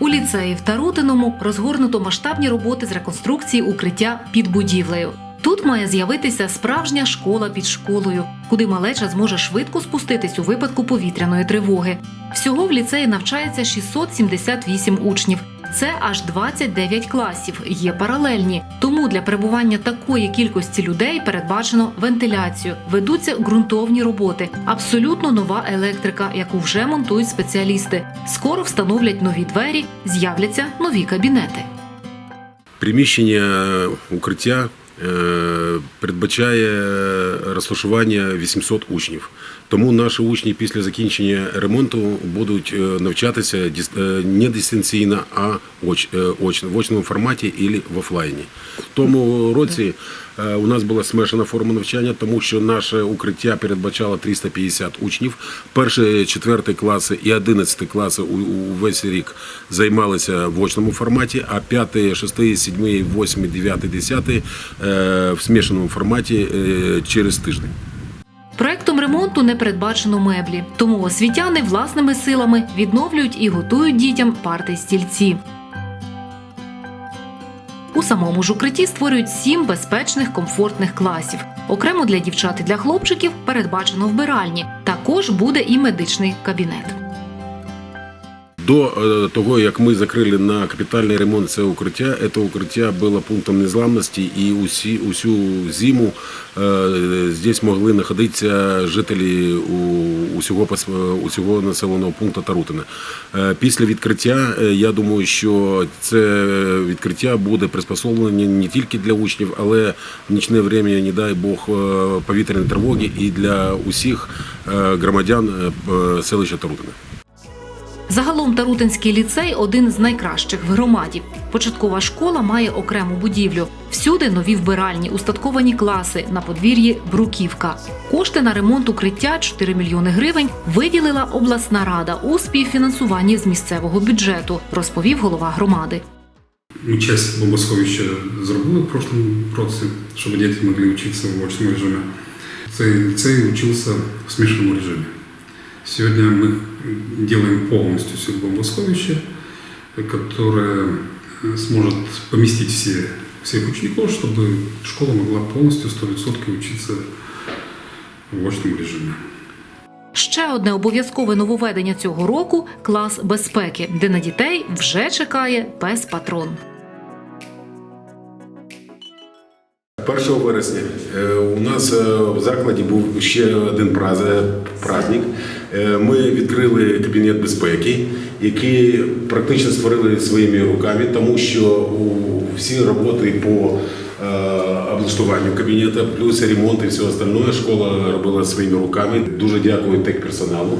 У ліцеї в Тарутиному розгорнуто масштабні роботи з реконструкції укриття під будівлею. Тут має з'явитися справжня школа під школою, куди малеча зможе швидко спуститись у випадку повітряної тривоги. Всього в ліцеї навчається 678 учнів. Це аж 29 класів, є паралельні. Тому для перебування такої кількості людей передбачено вентиляцію, ведуться ґрунтовні роботи, абсолютно нова електрика, яку вже монтують спеціалісти. Скоро встановлять нові двері, з'являться нові кабінети. Приміщення укриття е, передбачає розташування 800 учнів. Тому наші учні після закінчення ремонту будуть е, навчатися е, не дистанційно, а оч- е, очно, в очному форматі і в офлайні. В тому році е, у нас була смешана форма навчання, тому що наше укриття передбачало 350 учнів. Перші, четвертий класи і одинадцятий класи у, у рік займалися в очному форматі, а п'ятий, шостий, сьомий, восьмий, дев'ятий, десятий е, в смішаному форматі е, через тиждень. Проектом ремонту не передбачено меблі, тому освітяни власними силами відновлюють і готують дітям парти стільці. У самому ж укритті створюють сім безпечних комфортних класів. Окремо для дівчат і для хлопчиків передбачено вбиральні. Також буде і медичний кабінет. До е, того, як ми закрили на капітальний ремонт це укриття, це укриття було пунктом незламності, і усі, усю зиму е, здесь могли знаходитися жителі усього, усього населеного пункту Тарутина. Е, Після відкриття, е, я думаю, що це відкриття буде приспособлене не тільки для учнів, але в нічне время, не дай Бог, е, повітряної тривоги і для усіх е, громадян е, е, селища Тарутина. Загалом Тарутинський ліцей один з найкращих в громаді. Початкова школа має окрему будівлю. Всюди нові вбиральні, устатковані класи на подвір'ї Бруківка. Кошти на ремонт укриття 4 мільйони гривень виділила обласна рада у співфінансуванні з місцевого бюджету, розповів голова громади. Ми часть бомбосховища зробили в прошлому році, щоб діти могли вчитися в очному режимі. Цей ліцей вчився в смішаному режимі. Сегодня мы делаем полностью все бомбосховище, которое э, сможет поместить все, всех учеников, чтобы школа могла полностью 100% учиться в очном режиме. Ще одне обов'язкове нововведення цього року клас безпеки, де на дітей вже чекає пес патрон. 1 вересня е, у нас е, в закладі був ще один праз- праздник. Е, Ми відкрили кабінет безпеки, який практично створили своїми руками, тому що всі роботи по облаштуванню кабінету, плюс ремонт і все остальне школа робила своїми руками. Дуже дякую техперсоналу.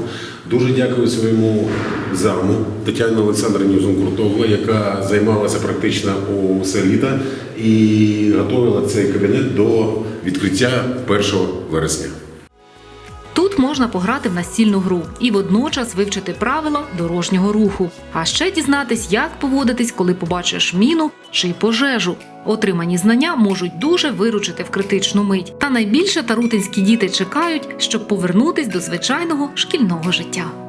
Дуже дякую своєму заму Тетяні Олександрівні Зункрутовла, яка займалася практично у літа і готувала цей кабінет до відкриття 1 вересня. Можна пограти в настільну гру і водночас вивчити правила дорожнього руху, а ще дізнатись, як поводитись, коли побачиш міну чи пожежу. Отримані знання можуть дуже виручити в критичну мить. Та найбільше тарутинські діти чекають, щоб повернутись до звичайного шкільного життя.